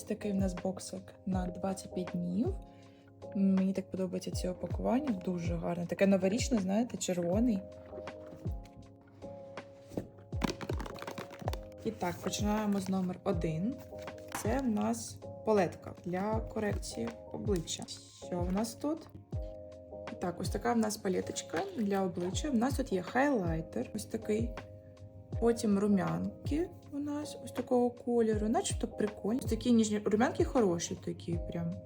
Ось такий в нас боксик на 25 днів. Мені так подобається це опакування, дуже гарне. Таке новорічне, знаєте, червоний. І так, починаємо з номер один. Це в нас палетка для корекції обличчя. Що в нас тут? І Так, ось така в нас палеточка для обличчя. В нас тут є хайлайтер, ось такий. Потім румянки у нас ось такого кольору, начебто прикольні. Такі ніжні румянки хороші, такі прям.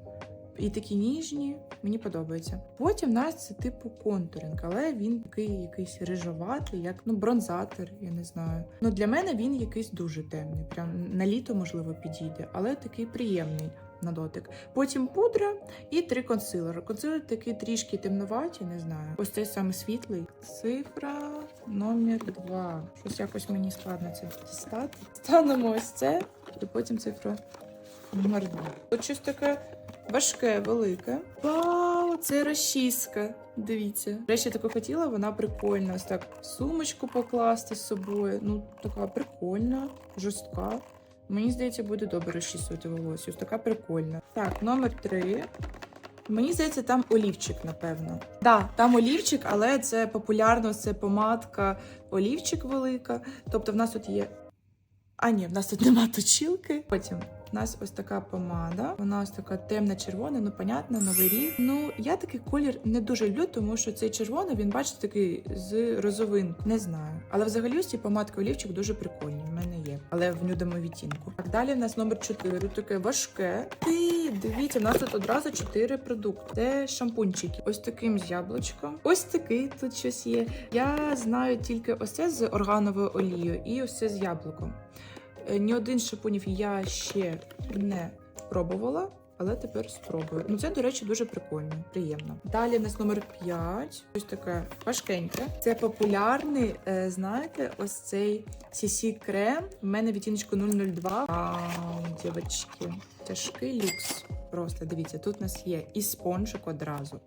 І такі ніжні, мені подобається. Потім в нас це типу контуринг, але він такий якийсь рижоватий, як ну бронзатор, я не знаю. Ну для мене він якийсь дуже темний. Прям на літо, можливо, підійде, але такий приємний на дотик. Потім пудра і три консилери. Консилер такий трішки темноваті, не знаю. Ось цей саме світлий. Цифра номер два. Щось якось мені складно це дістати. Станемо ось це, і потім цифра номер два. Тут щось таке важке, велике. Вау, це розчіска. Дивіться. Речі, таку хотіла, вона прикольна. Ось так сумочку покласти з собою. Ну, така прикольна, жорстка. Мені здається, буде добре розчісувати волосся. Ось така прикольна. Так, номер три. Мені здається, там олівчик, напевно. Так, да, там олівчик, але це популярно, це помадка, олівчик велика. Тобто, в нас тут є. А, ні, в нас тут нема точілки. Потім у нас ось така помада. Вона ось така темна червона, ну понятно, новий рік. Ну я такий колір не дуже люблю, тому що цей червоний він бачите такий з розовин. Не знаю. Але взагалі ось ці помадки олівчик дуже прикольні. В мене але в нюдому відтінку. Так далі в нас номер 4, таке важке. Ти дивіться, в нас тут одразу 4 продукти. Це шампунчики. Ось таким з яблучком. Ось такий тут щось є. Я знаю тільки ось це з органовою олією і ось це з яблуком. Е, Ні один з шампунів я ще не пробувала, але тепер спробую. Ну це, до речі, дуже прикольно, приємно. Далі нас номер 5. Ось таке важкеньке. Це популярний, е, знаєте, ось цей CC крем. У мене відтіночку 002. А, дівчатки, тяжкий люкс. Просто дивіться, тут у нас є і спонжик одразу.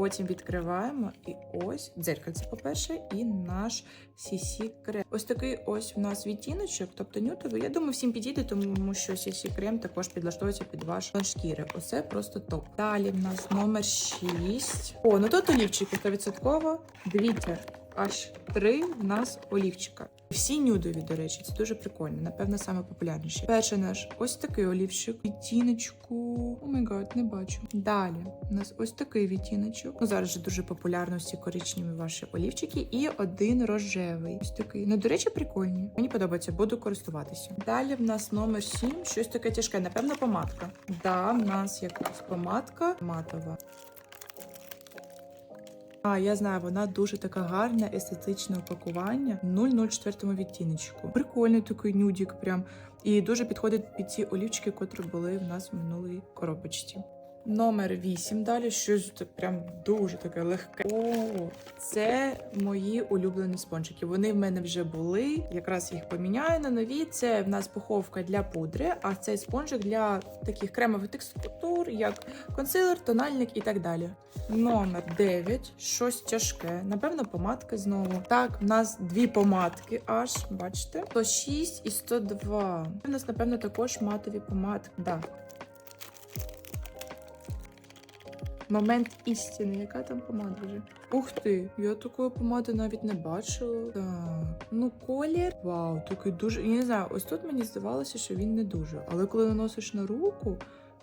Потім відкриваємо і ось дзеркальце, по-перше, і наш CC крем. Ось такий ось у нас відтіночок, тобто нютовий. Я думаю, всім підійде, тому що CC крем також підлаштовується під ваш тон шкіри. Оце просто топ. Далі в нас номер 6. О, ну тут олівчики 100%. Дивіться, аж три в нас олівчика. Всі нюдові, до речі, це дуже прикольно. Напевно, саме популярніші. Перший наш ось такий олівчик. Відтіночку. О май гад, не бачу. Далі у нас ось такий відтіночок. Ну зараз же дуже популярно всі коричневі ваші олівчики. І один рожевий. Ось такий. Ну, до речі, прикольні. Мені подобається, буду користуватися. Далі в нас номер 7, щось таке тяжке. Напевно, помадка. Да, в нас якась помадка матова. А, я знаю, вона дуже така гарна, естетичне упакування. 004 відтіночку. Прикольний такий нюдік, прям. І дуже підходить під ці олівчики, котрі були в нас в минулій коробочці. Номер 8 далі, щось так прям дуже таке легке. О, це мої улюблені спонжики. Вони в мене вже були. Якраз їх поміняю на нові. Це в нас пуховка для пудри, а цей спонжик для таких кремових текстур, як консилер, тональник і так далі. Номер 9, щось тяжке. Напевно, помадка знову. Так, в нас дві помадки аж, бачите? 106 і 102. У нас, напевно, також матові помадки. Да. Момент істини, яка там помада вже? Ух ти, я такої помади навіть не бачила. Так, ну колір. Вау, такий дуже. Я не знаю, ось тут мені здавалося, що він не дуже. Але коли наносиш на руку,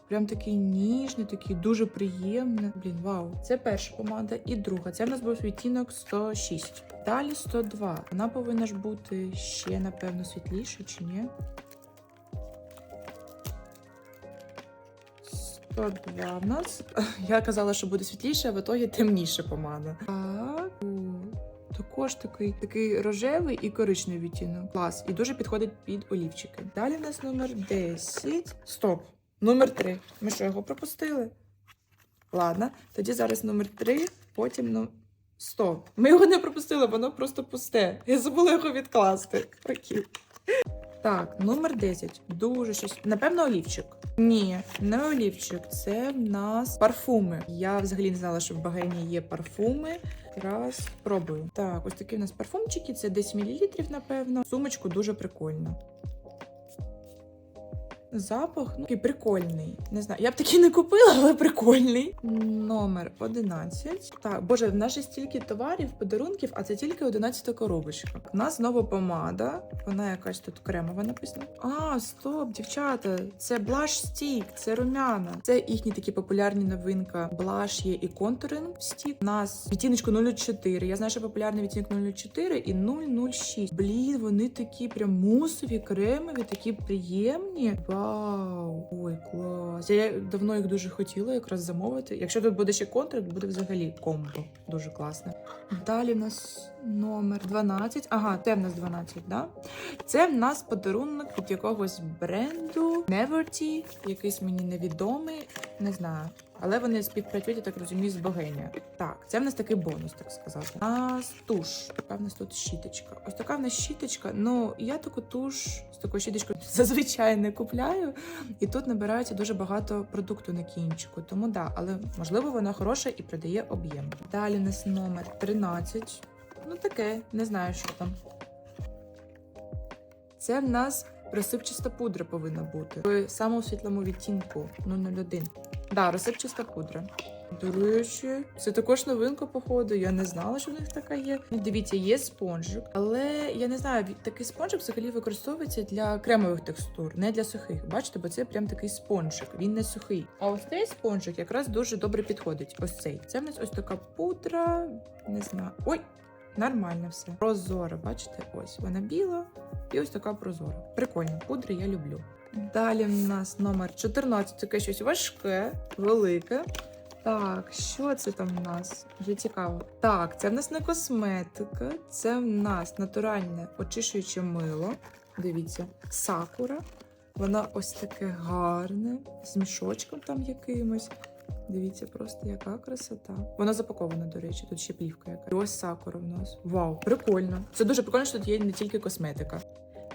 прям такий ніжний, такий дуже приємний. Блін, вау. Це перша помада і друга. Це в нас був відтінок 106. Далі 102. Вона повинна ж бути ще, напевно, світліша чи ні? 102 в нас. Я казала, що буде світліше, а в ітогі темніша помада. Так. Також такий такий рожевий і коричневий відтінок. Клас. І дуже підходить під олівчики. Далі в нас номер 10. Стоп. Номер 3. Ми що, його пропустили? Ладно, тоді зараз номер 3, потім ну. Стоп. Ми його не пропустили, воно просто пусте. Я забула його відкласти. Прикинь. Так, номер 10. Дуже щось. Напевно, олівчик. Ні, не олівчик. Це в нас парфуми. Я взагалі не знала, що в багені є парфуми. Раз пробую. Так, ось такі в нас парфумчики. Це 10 мл, напевно. Сумочку дуже прикольно. Запах ну, такий прикольний. Не знаю, я б такий не купила, але прикольний. Номер 11. Так, боже, в нас же стільки товарів, подарунків, а це тільки 11 коробочка. У нас знову помада. Вона якась тут кремова написана. А, стоп, дівчата, це блаш стік, це румяна. Це їхні такі популярні новинка. Блаш є і контуринг стік. У нас відтіночку 004. Я знаю, що популярний відтінок 004 і 006. Блін, вони такі прям мусові, кремові, такі приємні. Вау! Ой, клас. Я давно їх дуже хотіла якраз замовити. Якщо тут буде ще контракт, буде взагалі комбо. Дуже класне. Далі в нас номер 12. Ага, це в нас 12, да? Це в нас подарунок від якогось бренду Neverty, якийсь мені невідомий, не знаю. Але вони співпрацюють, я так розумію, з богиня. Так, це в нас такий бонус, так сказати. А туш. Така в нас тут щіточка. Ось така в нас щіточка. Ну, я таку туш з такою щіточкою зазвичай не купляю. І тут набирається дуже багато продукту на кінчику. Тому да, але можливо вона хороша і придає об'єм. Далі у нас номер 13. Ну таке, не знаю, що там. Це в нас розсипчаста пудра повинна бути. В самому світлому відтінку 001. Да, розсипчаста пудра. До речі, це також новинка, походу. Я не знала, що в них така є. Ну, дивіться, є спонжик, але я не знаю, такий спонжик взагалі використовується для кремових текстур, не для сухих. Бачите, бо це прям такий спонжик, він не сухий. А ось цей спонжик якраз дуже добре підходить. Ось цей. Це в нас ось така пудра. Не знаю. Ой! Нормально все. Прозора, бачите? Ось вона біла і ось така прозора. Прикольно, пудри я люблю. Далі в нас номер 14, таке щось важке, велике. Так, що це там в нас? Вже цікаво. Так, це в нас не косметика, це в нас натуральне очищуюче мило. Дивіться, сакура. Воно ось таке гарне, з мішочком там якимось. Дивіться, просто яка красота. Воно запаковане, до речі, тут ще плівка яка. І ось сакура в нас. Вау, прикольно. Це дуже прикольно, що тут є не тільки косметика.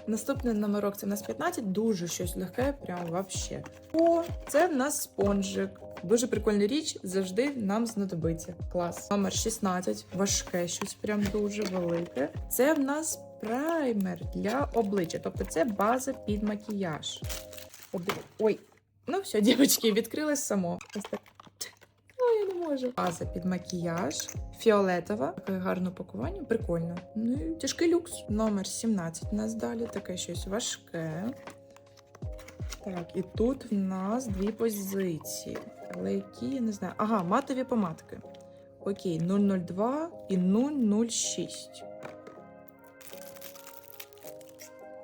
Наступний номерок це в нас 15, дуже щось легке, прям вообще. О, це в нас спонжик. Дуже прикольна річ, завжди нам знадобиться. Клас. Номер 16, важке, щось прям дуже велике. Це в нас праймер для обличчя, тобто це база під макіяж. Ой, ну все, дівчатки, відкрилось само. Ось так. Можу. База під макіяж, фіолетова, таке гарне упакування, прикольно. Ну і тяжкий люкс. Номер 17 у нас далі, таке щось важке. Так, і тут в нас дві позиції. Але які, я не знаю. Ага, матові помадки. Окей, 002 і 006.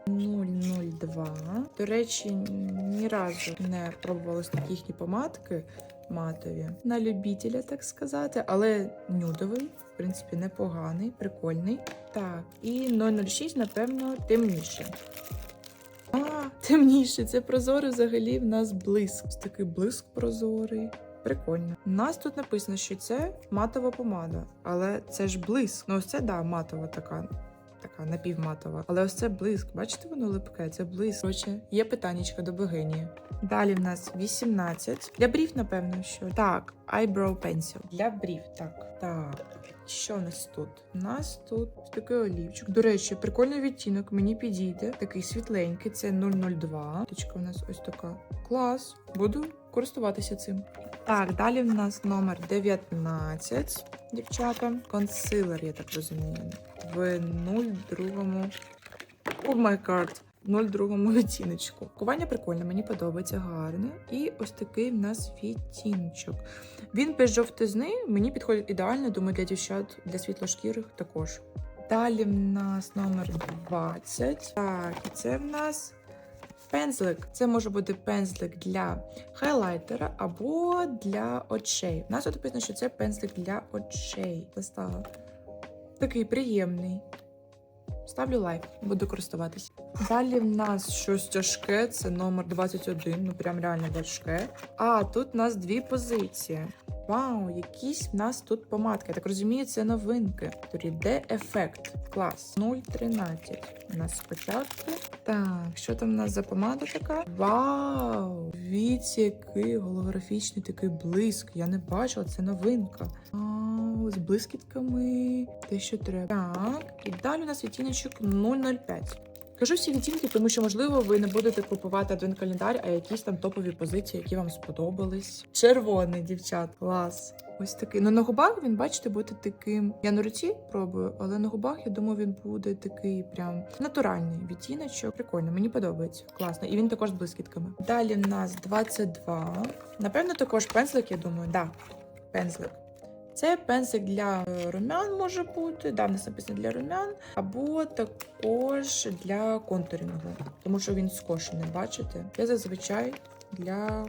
002. До речі, ні разу не пробувала такі їхні помадки матові. На любителя, так сказати, але нюдовий, в принципі, непоганий, прикольний. Так, і 006, напевно, темніше. А, темніше, це прозорий взагалі в нас блиск. Такий блиск прозорий. Прикольно. У нас тут написано, що це матова помада, але це ж блиск. Ну, ось це да, матова така. Така напівматова. Але ось це блиск. Бачите, воно липке, це блиск. Короче, є питаннячка до богині. Далі в нас 18. Для брів, напевно, що. Так, eyebrow pencil. Для брів, так. Так. Що у нас тут? У нас тут такий олівчик. До речі, прикольний відтінок, мені підійде. Такий світленький, це 002. Точка у нас ось така. Клас. Буду користуватися цим. Так, далі в нас номер 19, дівчата. Консилер, я так розумію. В 02. О май карт. 02 відтіночку. Пакування прикольне, мені подобається гарне. І ось такий в нас відтіночок. Він без жовтизни мені підходить ідеально, думаю, для дівчат, для світлошкірих також. Далі в нас номер 20. Так, і це в нас пензлик. Це може бути пензлик для хайлайтера або для очей. У нас тут написано, що це пензлик для очей. Поставила. Такий приємний. Ставлю лайк, буду користуватись. Далі в нас щось тяжке, це номер 21, ну прям реально важке. А тут у нас дві позиції. Вау, якісь в нас тут помадки. Я так розумію, це новинки. Тут іде ефект. Клас. 0,13. У нас спочатку. Так, що там у нас за помада така? Вау! Дивіться, який голографічний такий блиск. Я не бачила, це новинка. А, з блискітками. Те, що треба. Так, і далі у нас відтіночок 005. Кажу всі відтінки, тому що можливо ви не будете купувати адвент календар, а якісь там топові позиції, які вам сподобались. Червоний, дівчат, клас. Ось такий. Ну на губах він, бачите, буде таким. Я на руці пробую, але на губах я думаю, він буде такий прям натуральний відтіночок. Прикольно, мені подобається. Класно. І він також з блискітками. Далі в нас 22. Напевно, також пензлик, я думаю, да, пензлик. Це пензлик для е, румян може бути, да, нас написано для румян, або також для контурінгу, тому що він скошений, бачите? Це зазвичай для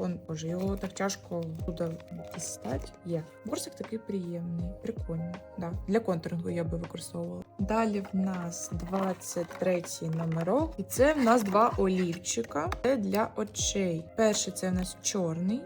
кон... Боже, його так тяжко буде дістати. Є. Борсик такий приємний, прикольний. Да. Для контурингу я би використовувала. Далі в нас 23 номерок, і це в нас два олівчика. Це для очей. Перший це в нас чорний.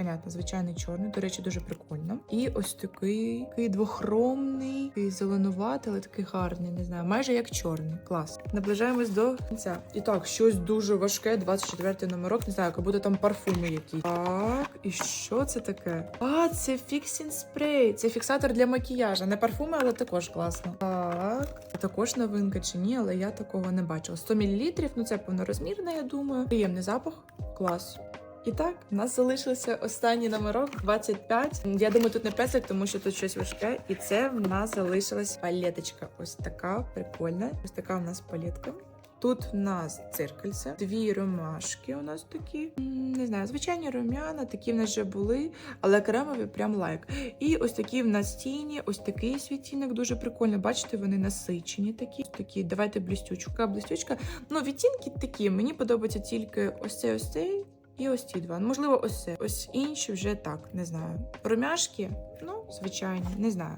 Понятно, звичайний чорний, до речі, дуже прикольно. І ось такий, такий двохромний, такий зеленуватий, але такий гарний, не знаю, майже як чорний. Клас. Наближаємось до кінця. І так, щось дуже важке, 24 номерок, не знаю, як будто там парфуми якісь. Так, і що це таке? А, це фіксінг спрей. Це фіксатор для макіяжа. Не парфуми, але також класно. Так, також новинка чи ні, але я такого не бачила. 100 мл, ну це повнорозмірне, я думаю. Приємний запах. Клас. І так, у нас залишився останній номерок 25. Я думаю, тут не песик, тому що тут щось важке. І це в нас залишилась палеточка. Ось така прикольна. Ось така у нас палетка. Тут в нас циркальце, дві ромашки у нас такі. Не знаю, звичайні рум'яна, такі в нас вже були, але кремові прям лайк. І ось такі в нас тіні, ось такий світінок дуже прикольний. Бачите, вони насичені такі. Такі, давайте блістючка, блістючка. Ну, відтінки такі. Мені подобається тільки ось цей ось цей. І ось ці два. Можливо, ось це. Ось інші вже так, не знаю. Румяшки, ну, звичайні, не знаю.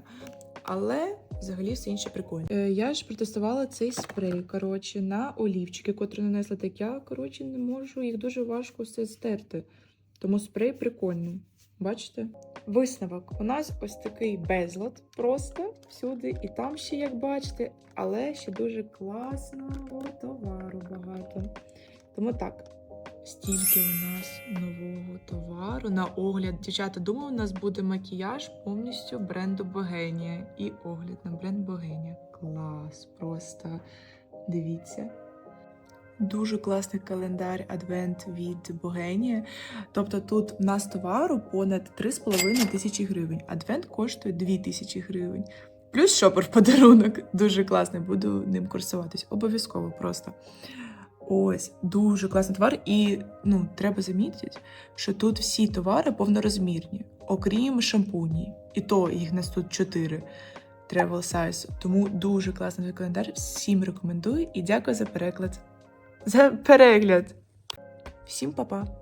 Але взагалі все інше прикольно. Е, я ж протестувала цей спрей, коротше, на олівчики, котрі нанесла, так я, коротше, не можу, їх дуже важко все стерти. Тому спрей прикольний. Бачите? Висновок. У нас ось такий безлад просто всюди, і там ще, як бачите, але ще дуже класного товару багато. Тому так. Стільки у нас нового товару на огляд. Дівчата, думаю, у нас буде макіяж повністю бренду Богенія. І огляд на бренд Богенія. Клас, просто дивіться. Дуже класний календар Адвент від Богенія. Тобто тут в нас товару понад 3,5 тисячі гривень. Адвент коштує 2 тисячі гривень. Плюс шопер в подарунок. Дуже класний, буду ним курсуватись. Обов'язково просто. Ось дуже класний товар, і ну треба замітити, що тут всі товари повнорозмірні, окрім шампуні. І то їх нас тут 4 travel size. Тому дуже класний календар. Всім рекомендую і дякую за переклад. За перегляд. Всім па-па!